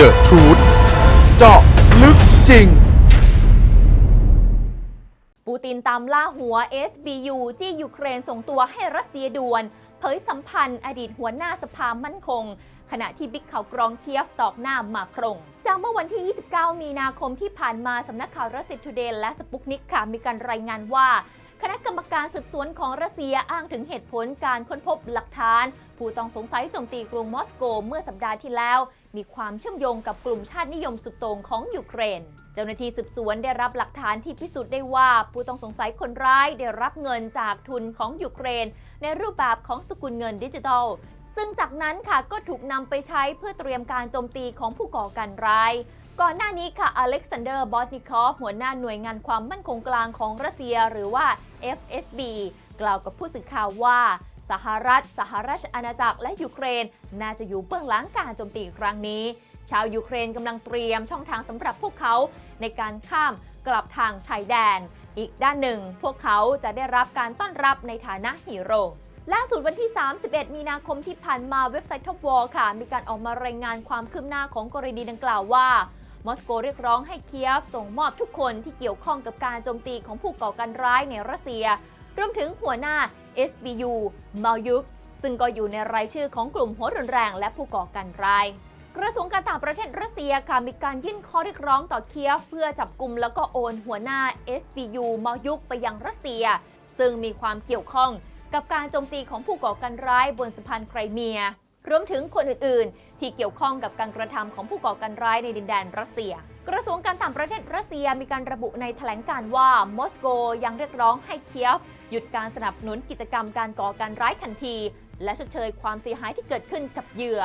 The Truth เจาะลึกจริง ปูตินตามล่าหัว SBU ที่ยูเครนส่งตัวให้รัสเซียด่วน เผยสัมพันธ์อดีตหัวหน้าสภามั่นคง ขณะที่บิ๊กข่าวกรองเคียฟตอกหน้ามาครงจากเมื่อวันที่ 29 มีนาคมที่ผ่านมาสำนักข่าวรัสเซียทูเดย์และสปุกนิกค่ะมีการรายงานว่า คณะกรรมการสืบสวนของรัสเซียอ้างถึงเหตุผลการค้นพบหลักฐาน ผู้ต้องสงสัยโจมตีกรุงมอสโกเมื่อสัปดาห์ที่แล้ว มีความเชื่อมโยงกับกลุ่มชาตินิยมสุดโต่งของยูเครน เจ้าหน้าที่สืบสวนได้รับหลักฐานที่พิสูจน์ได้ว่า ผู้ต้องสงสัยคนร้ายได้รับเงินจากทุนของยูเครน ในรูปแบบของสกุลเงินดิจิทัล ซึ่งจากนั้นค่ะก็ถูกนำไปใช้เพื่อเตรียมการโจมตีของผู้ก่อการร้าย ก่อนหน้านี้ค่ะอเล็กซานเดอร์บอตนิคอฟหัวหน้าหน่วยงานความมั่นคงกลางของรัสเซียหรือว่า FSB กล่าวกับผู้สื่อข่าวว่า สหรัฐ สหราชอาณาจักรและยูเครน น่าจะอยู่เบื้องหลังการโจมตีครั้งนี้ ชาวยูเครนกำลังเตรียมช่องทางสำหรับพวกเขาในการข้ามกลับทางชายแดน อีกด้านหนึ่ง พวกเขาจะได้รับการต้อนรับในฐานะฮีโร่ ล่าสุดวันที่ 31 มีนาคมที่ผ่านมาเว็บไซต์ท o ปวอลค่ะ มีการออกมารายงานความคืบหน้าของกรณีดังกล่าวว่ามอสโกเรียกร้องให้เคียฟส่งมอบทุกคนที่เกี่ยวข้องกับการโจมตีของผู้ก่อการร้ายในรัสเซีย รวมถึงหัวหน้า SBU มายุกซึ่งก็อยู่ในรายชื่อของกลุ่มหัวรุนแรงและผู้ก่อการร้าย กระทรวงการต่างประเทศรัสเซียค่ะมีการยื่นข้อเรียกร้องต่อเคียฟเพื่อจับกลุ่มแล้วก็โอนหัวหน้า SBU มายุกไปยังรัสเซีย ซึ่งมีความเกี่ยวข้อง กับการโจมตีของผู้ก่อการร้ายบนสะพานไครเมีย รวมถึงคนอื่นๆ ที่เกี่ยวข้องกับการกระทำของผู้ก่อการร้ายในดินแดนรัสเซีย กระทรวงการต่างประเทศรัสเซียมีการระบุในแถลงการว่ามอสโกยังเรียกร้องให้เคียฟ หยุดการสนับสนุนกิจกรรมการก่อการร้ายทันที และชดเชยความเสียหายที่เกิดขึ้นกับเหยื่อ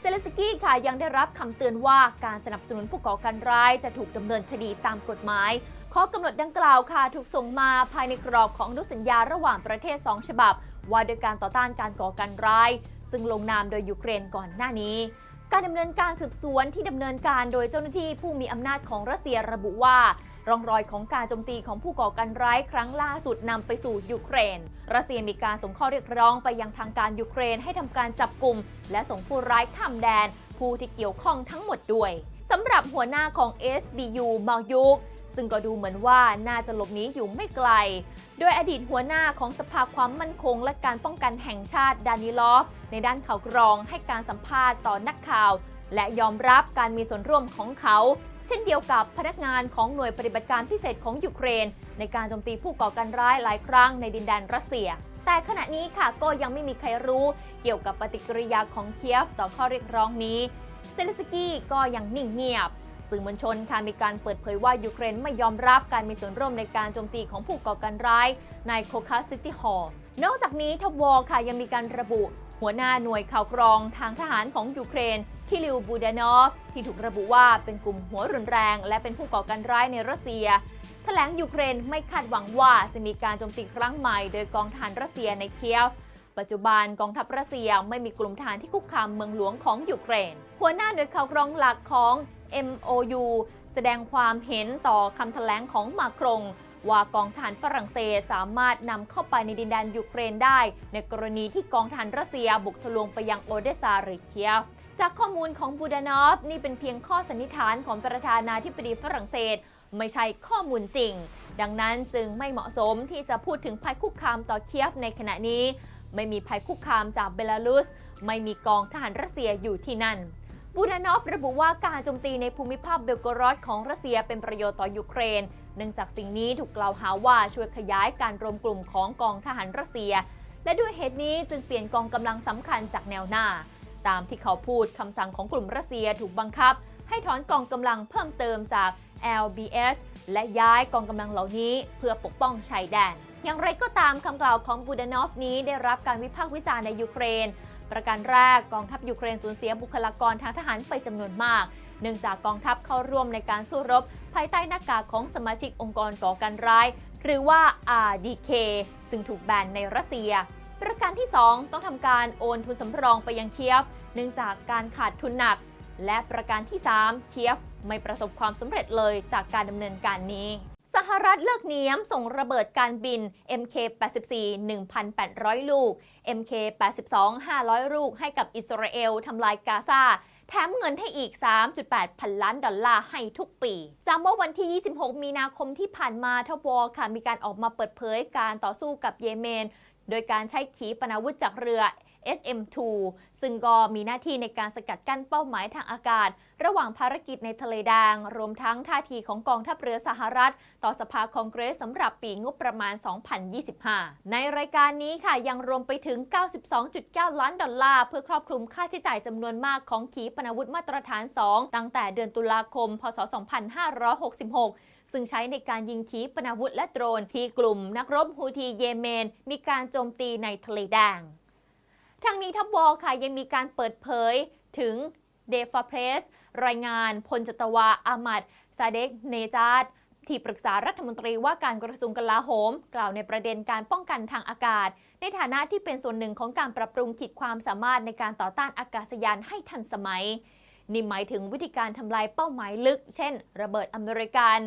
เซเลสกี้ค่ะยังได้รับคำเตือนว่าการสนับสนุนผู้ก่อการร้ายจะถูกดำเนินคดีตามกฎหมาย ข้อกำหนดดังกล่าวค่ะถูกส่งมาภายในกรอบของอนุสัญญาระหว่างประเทศ 2 ฉบับ ว่าด้วยการต่อต้านการก่อการร้าย ซึ่งลงนามโดยยูเครนก่อนหน้านี้ การดำเนินการสืบสวนที่ดำเนินการโดยเจ้าหน้าที่ผู้มีอำนาจของรัสเซียระบุว่าร่องรอยของการโจมตีของผู้ก่อการร้ายครั้งล่าสุดนำไปสู่ยูเครน รัสเซียมีการส่งข้อเรียกร้องไปยังทางการยูเครนให้ทำการจับกลุ่ม และส่งผู้ร้ายข้ามแดน ผู้ที่เกี่ยวข้องทั้งหมดด้วยสำหรับหัวหน้าของ SBU มายุก ซึ่งก็ดูเหมือนว่าน่าจะหลบหนีอยู่ไม่ไกล โดยอดีตหัวหน้าของสภาความมั่นคง และการป้องกันแห่งชาติดานิลอฟ ในด้านข่าวกรองให้การสัมภาษณ์ต่อนักข่าว และยอมรับการมีส่วนร่วมของเขา เช่นเดียวกับพนักงานของหน่วยปฏิบัติการพิเศษของยูเครน ในการโจมตีผู้ก่อการร้ายหลายครั้งในดินแดนรัสเซียแต่ขณะนี้ค่ะก็ยังไม่มีใครรู้เกี่ยวกับปฏิกิริยาของเคียฟต่อข้อเรียกร้องนี้ เซเลสกี้ก็ยังนิ่งเงียบ สื่อมวลชนค่ะมีการเปิดเผยว่ายูเครนไม่ยอมรับการมีส่วนร่วมในการโจมตีของผู้ก่อการร้ายในโคคาซิตี้ฮอลล์นอกจากนี้ทวอค่ะยังมีการระบุ หัวหน้าหน่วยข่าวกรองทางทหารของยูเครนคิริวบูดานอฟที่ถูกระบุว่าเป็นกลุ่มหัวรุนแรง และเป็นผู้ก่อการร้ายในรัสเซียแถลงยูเครนไม่คาดหวังว่าจะมีการโจมตีครั้งใหม่โดยกองทหารรัสเซียในเคียฟปัจจุบันกองทัพรัสเซียไม่มีกลุ่มทหารที่คุกคามเมืองหลวงของยูเครน หัวหน้าหน่วยข่าวกรองหลักของ MOU แสดงความเห็นต่อคำแถลงของมาครง ว่ากองทหารฝรั่งเศสสามารถนำเข้าไปในดินแดนยูเครนได้ ในกรณีที่กองทหารรัสเซียบุกทะลวงไปยังโอเดสาหรือเคียฟจากข้อมูลของบูดานอฟนี่เป็นเพียงข้อสันนิษฐานของประธานาธิบดีฝรั่งเศส ไม่ใช่ข้อมูลจริง ดังนั้นจึงไม่เหมาะสมที่จะพูดถึงภัยคุกคามต่อเคียฟในขณะนี้ ไม่มีภัยคุกคามจากเบลารุส ไม่มีกองทหารรัสเซียอยู่ที่นั่น บูดานอฟระบุว่าการโจมตีในภูมิภาคเบลกรอดของรัสเซียเป็นประโยชน์ต่อยูเครน เนื่องจากสิ่งนี้ถูกกล่าวหาว่าช่วยขยายการรวมกลุ่มของกองทหารรัสเซีย และด้วยเหตุนี้จึงเปลี่ยนกองกำลังสำคัญจากแนวหน้า ตามที่เขาพูดคำสั่งของกลุ่มรัสเซียถูกบังคับ ให้ถอนกองกำลังเพิ่มเติมจาก LBS และย้ายกองกำลังเหล่านี้เพื่อปกป้องชายแดน อย่างไรก็ตามคำกล่าวของบูดานอฟนี้ได้รับการวิพากษ์วิจารณ์ในยูเครน ประการแรกกองทัพยูเครนสูญเสียบุคลากรทางทหารไปจำนวนมาก เนื่องจากกองทัพเข้าร่วมในการสู้รบ ภายใต้หน้ากากของสมาชิกองค์กรก่อการร้าย หรือว่า RDK ซึ่งถูกแบนในรัสเซีย ประการที่ 2 ต้องทำการโอนทุนสำรองไปยังเคียฟ เนื่องจากการขาดทุนหนัก และประการที่ 3 เคียฟไม่ประสบความสำเร็จเลยจากการดำเนินการนี้ หรัฐเลิกเนียมส่งระเบิดการบิน MK84 1,800 ลูก MK82 500 ลูกให้กับอิสราเอลทำลายกาซาแถมเงินให้อีก 3.8 พันล้านดอลลาร์ให้ทุกปีจำว่าวันที่ 26 มีนาคมที่ผ่านมาทบวค่ะ มีการออกมาเปิดเผยการต่อสู้กับเยเมน โดยการใช้ขีปนาวุธจากเรือ SM-2 ซึ่งก็มีหน้าที่ในการสกัดกั้นเป้าหมายทางอากาศ ระหว่างภารกิจในทะเลแดง รวมทั้งท่าทีของกองทัพเรือสหรัฐ ต่อสภาคองเกรสสำหรับปีงบประมาณ 2025 ในรายการนี้ค่ะยังรวมไปถึง 92.9 ล้านดอลลาร์ เพื่อครอบคลุมค่าใช้จ่ายจำนวนมากของขีปนาวุธมาตรฐาน 2 ตั้งแต่เดือนตุลาคม พศ 2566ซึ่งใช้ในการยิงขีปนาวุธและโดรนที่กลุ่มนักรบฮูธีเยเมน มีการโจมตีในทะเลแดง ทางนี้ทัพวอลค่ะยังมีการเปิดเผยถึงเดฟาเพรสรายงานพลจตวาอามัดซาเดกเนจาดที่ปรึกษารัฐมนตรีว่าการกระทรวงกลาโหม กล่าวในประเด็นการป้องกันทางอากาศ ในฐานะที่เป็นส่วนหนึ่งของการปรับปรุงขีดความสามารถในการต่อต้านอากาศยานให้ทันสมัย นี่หมายถึงวิธีการทำลายเป้าหมายลึก เช่น ระเบิดอเมริกัน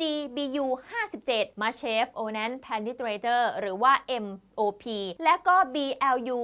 GBU 57 m a c h e v o n a n Penetrator หรือว่า MOP และก็ BLU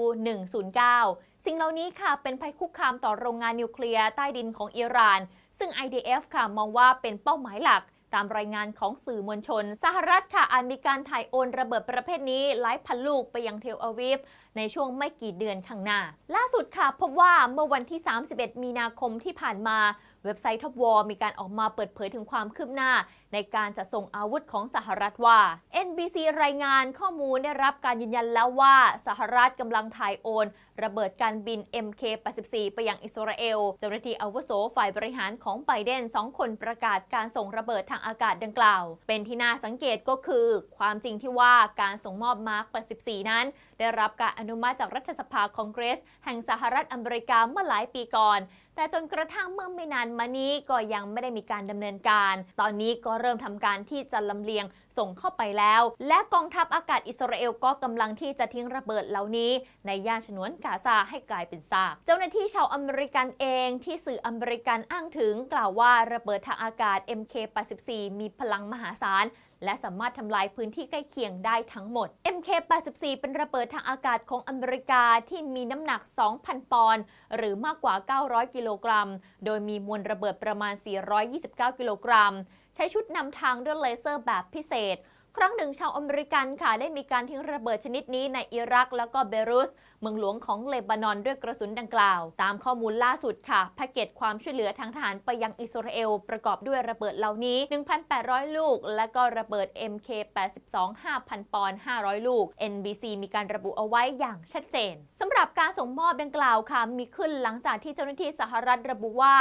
109 สิ่งเหล่านี้ค่ะเป็นภัยคุกคามต่อโรงงานนิวเคลียร์ใต้ดินของอิหร่าน ซึ่ง IDF ค่ะมองว่าเป็นเป้าหมายหลักตามรายงานของสื่อมวลชน สหรัฐค่ะอาจมีการถ่ายโอนระเบิดประเภทนี้หลายพันลูกไปยังเทลอาวีฟในช่วงไม่กี่เดือนข้างหน้า ล่าสุดค่ะ พบว่าเมื่อวันที่ 31 มีนาคมที่ผ่านมา เว็บไซต์ท็อปวอมีการออกมาเปิดเผยถึงความคืบหน้า ในการจัดส่งอาวุธของสหรัฐว่า NBC รายงานข้อมูลได้รับการยืนยันแล้วว่าสหรัฐกำลังถ่ายโอน ระเบิดการบิน MK84 ไปยังอิสราเอล เจ้าหน้าที่อาวุโสฝ่ายบริหารของไบเดนสองคนประกาศการส่งระเบิดทางอากาศดังกล่าว เป็นที่น่าสังเกตก็คือ ความจริงที่ว่าการส่งมอบมาร์ค 84 นั้น ได้รับการอนุมัติจากรัฐสภาคองเกรส แห่งสหรัฐอเมริกาเมื่อหลายปีก่อน แต่จนกระทั่งเมื่อไม่นานมานี้ก็ยังไม่ได้มีการดำเนินการ ตอนนี้ก็เริ่มทำการที่จะลำเลียงส่งเข้าไปแล้ว และกองทัพอากาศอิสราเอลก็กำลังที่จะทิ้งระเบิดเหล่านี้ ในย่านฉนวนกาซาให้กลายเป็นซาก เจ้าหน้าที่ชาวอเมริกันเองที่สื่ออเมริกันอ้างถึงกล่าวว่าระเบิดทางอากาศ MK84 มีพลังมหาศาลและสามารถทำลายพื้นที่ใกล้เคียงได้ทั้งหมด MK84 เป็นระเบิดทางอากาศของอเมริกาที่มีน้ำหนัก 2,000 ปอนด์หรือมากกว่า 900 กิโลกรัม โดยมีมวลระเบิดประมาณ 429 กิโลกรัม ใช้ชุดนำทางด้วยเลเซอร์แบบพิเศษ ครั้งหนึ่งชาวอเมริกันค่ะได้มีการทิ้งระเบิดชนิดนี้ในอิรัก แล้วก็เบรุส เมืองหลวงของเลบานอนด้วยกระสุนดังกล่าว ตามข้อมูลล่าสุดค่ะแพ็กเกจความช่วยเหลือทางทหารไปยังอิสราเอล ประกอบด้วยระเบิดเหล่านี้ 1,800 ลูก และก็ระเบิด MK82 5,000 ปอนด์500 ลูก NBC มีการระบุเอาไว้อย่างชัดเจนสำหรับการส่งมอบดังกล่าวค่ะมีขึ้นหลังจากที่เจ้าหน้าที่สหรัฐระบุว่า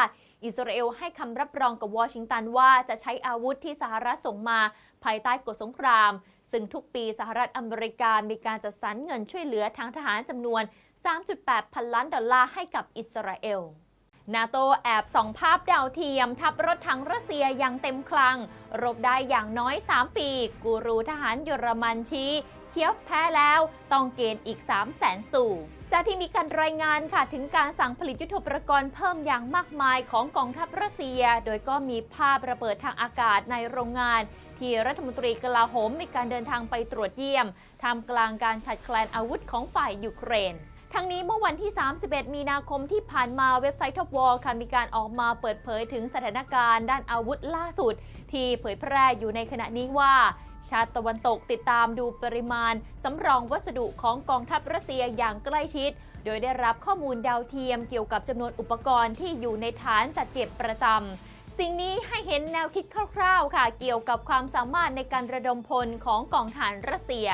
อิสราเอลให้คำรับรองกับวอชิงตันว่าจะใช้อาวุธที่สหรัฐส่งมา ภายใต้กฎสงคราม ซึ่งทุกปีสหรัฐอเมริกามีการจัดสรรเงินช่วยเหลือทางทหารจำนวน 3.8 พันล้านดอลลาร์ให้กับอิสราเอลนาโตแอบส่องภาพดาวเทียม ทับรถถังรัสเซียอย่างเต็มคลัง รบได้อย่างน้อย 3 ปี กูรูทหารเยอรมันชี้เคียฟแพ้แล้ว ต้องเกณฑ์อีก 3 0 0แสนสู่จากที่มีการรายงานค่ะ ถึงการสั่งผลิตยุทโธปกรณ์เพิ่มอย่างมากมายของกองทัพรัสเซีย โดยก็มีภาพระเบิดทางอากาศในโรงงาน ที่รัฐมนตรีกลาโหมมีการเดินทางไปตรวจเยี่ยมท่ามกลางการขัดแคลนอาวุธของฝ่ายยูเครนทั้งนี้เมื่อวันที่ 31 มีนาคมที่ผ่านมาเว็บไซต์ท็อปวอลค่ะมีการออกมาเปิดเผยถึงสถานการณ์ด้านอาวุธล่าสุด ที่เผยแพร่อยู่ในขณะนี้ว่า ชาติตะวันตกติดตามดูปริมาณสำรองวัสดุของกองทัพรัสเซียอย่างใกล้ชิด โดยได้รับข้อมูลดาวเทียมเกี่ยวกับจำนวนอุปกรณ์ที่อยู่ในฐานจัดเก็บประจำ สิ่งนี้ให้เห็นแนวคิดคร่าวๆค่ะ เกี่ยวกับความสามารถในการระดมพลของกองฐานรัสเซีย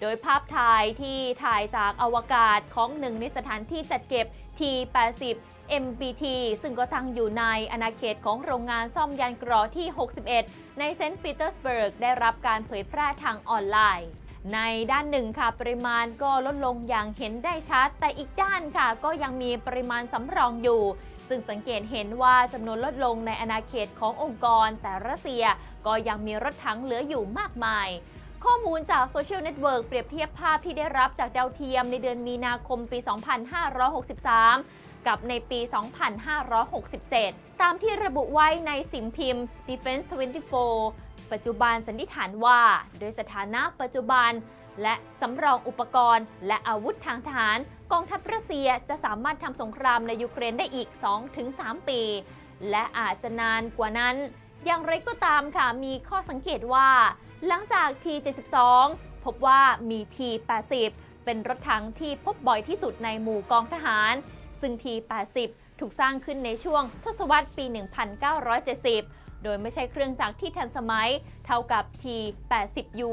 โดยภาพถ่ายที่ถ่ายจากอวกาศของหนึ่งในสถานที่จัดเก็บ T80 MBT ซึ่งก็ตั้งอยู่ในอาณาเขตของโรงงานซ่อมยานเกรอที่ 61 ในเซนต์ปีเตอร์สเบิร์ก ได้รับการเผยแพร่ทางออนไลน์ ในด้านหนึ่งค่ะ ปริมาณก็ลดลงอย่างเห็นได้ชัด แต่อีกด้านค่ะ ก็ยังมีปริมาณสำรองอยู่ ซึ่งสังเกตเห็นว่าจำนวนลดลงในอาณาเขตขององค์กร แต่รัสเซียก็ยังมีรถถังเหลืออยู่มากมาย ข้อมูลจากโซเชียลเน็ตเวิร์กเปรียบเทียบภาพที่ได้รับจากดาวเทียมในเดือนมีนาคมปี 2563 กับในปี 2567 ตามที่ระบุไว้ในสิ่งพิมพ์ Defense 24 ปัจจุบันสันนิษฐานว่า โดยสถานะปัจจุบัน และสำรองอุปกรณ์ และอาวุธทางทหาร กองทัพรัสเซียจะสามารถทำสงครามในยูเครนได้อีก 2-3 ปี และอาจจะนานกว่านั้น อย่างไรก็ตามค่ะมีข้อสังเกตว่า หลังจาก T72 พบว่ามี T80 เป็นรถถังที่พบบ่อยที่สุดในหมู่กองทหาร ซึ่ง T80 ถูกสร้างขึ้นในช่วงทศวรรษปี 1970 โดยไม่ใช่เครื่องจักรที่ทันสมัย เท่ากับ T80U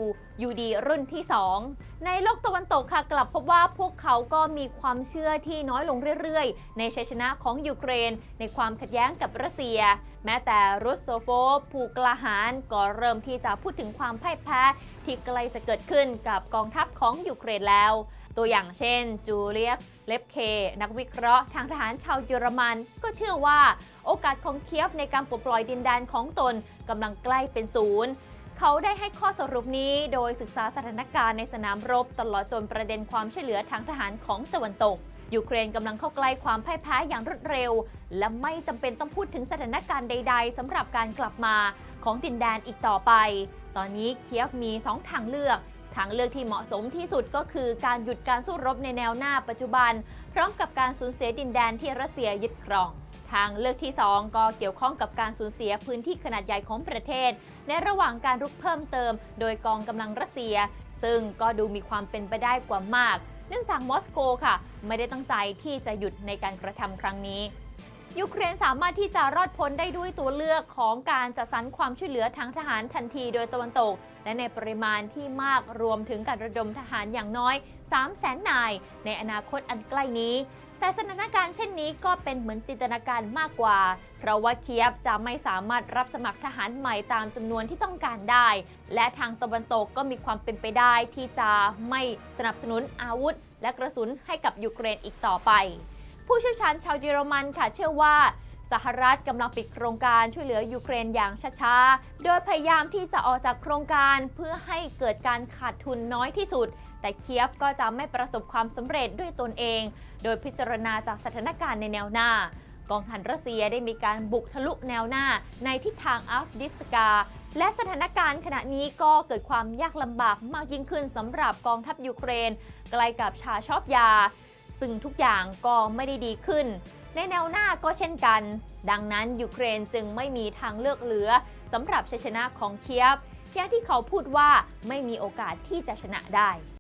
UD รุ่นที่ 2 ในโลกตะวันตกค่ะกลับพบว่าพวกเขาก็มีความเชื่อที่น้อยลงเรื่อยๆ ในชัยชนะของยูเครน ในความขัดแย้งกับรัสเซีย แม้แต่รุสโซโฟผู้กล้าหาญก็เริ่มที่จะพูดถึงความพ่ายแพ้ที่ใกล้จะเกิดขึ้นกับกองทัพของยูเครนแล้ว ตัวอย่างเช่นจูเลียสเลฟเค นักวิเคราะห์ทางทหารชาวเยอรมัน ก็เชื่อว่าโอกาสของเคียฟในการปลดปล่อยดินแดนของตนกำลังใกล้เป็นศูนย์เขาได้ให้ข้อสรุปนี้โดยศึกษาสถานการณ์ในสนามรบ ตลอดจนประเด็นความช่วยเหลือทางทหารของตะวันตก ยูเครนกำลังเข้าใกล้ความพ่ายแพ้อย่างรวดเร็ว และไม่จำเป็นต้องพูดถึงสถานการณ์ใด ๆสำหรับการกลับมาของดินแดนอีกต่อไป ตอนนี้เคียฟมี 2 ทางเลือกทางเลือกที่เหมาะสมที่สุดก็คือการหยุดการสู้รบในแนวหน้าปัจจุบัน พร้อมกับการสูญเสียดินแดนที่รัสเซียยึดครอง ทางเลือกที่ 2 ก็เกี่ยวข้องกับการสูญเสียพื้นที่ขนาดใหญ่ของประเทศ ในระหว่างการรุกเพิ่มเติม โดยกองกำลังรัสเซีย ซึ่งก็ดูมีความเป็นไปได้กว่ามาก เนื่องจากมอสโกค่ะ ไม่ได้ตั้งใจที่จะหยุดในการกระทำครั้งนี้ ยูเครนสามารถที่จะรอดพ้นได้ด้วยตัวเลือกของการจัดสรรความช่วยเหลือทางทหารทันทีโดยตะวันตก และในปริมาณที่มากรวมถึงการระดมทหารอย่างน้อย 3 0 0แสนนาย ในอนาคตอันใกล้นี้ แต่สถานการณ์เช่นนี้ก็เป็นเหมือนจินตนาการมากกว่า เพราะว่าเคียฟจะไม่สามารถรับสมัครทหารใหม่ตามจำนวนที่ต้องการได้ และทางตะวันตกก็มีความเป็นไปได้ที่จะไม่สนับสนุนอาวุธ และกระสุนให้กับยูเครนอีกต่อไป ผู้เชี่ยวชาญชาวเยอรมันค่ะเชื่อว่าสหรัฐกำลังปิดโครงการช่วยเหลือยูเครนอย่างช้าๆ โดยพยายามที่จะออกจากโครงการเพื่อให้เกิดการขาดทุนน้อยที่สุด แต่เคียฟก็จะไม่ประสบความสำเร็จด้วยตนเอง โดยพิจารณาจากสถานการณ์ในแนวหน้ากองทัพรัสเซียได้มีการบุกทะลุแนวหน้าในทิศทางอัฟดิฟสกา และสถานการณ์ขณะนี้ก็เกิดความยากลำบากมากยิ่งขึ้นสำหรับกองทัพยูเครน ใกล้กับชาชอบยา ซึ่งทุกอย่างก็ไม่ได้ดีขึ้น ในแนวหน้าก็เช่นกัน ดังนั้นยูเครนจึงไม่มีทางเลือกเหลือสำหรับชัยชนะของเคียฟอย่างที่เขาพูดว่าไม่มีโอกาสที่จะชนะได้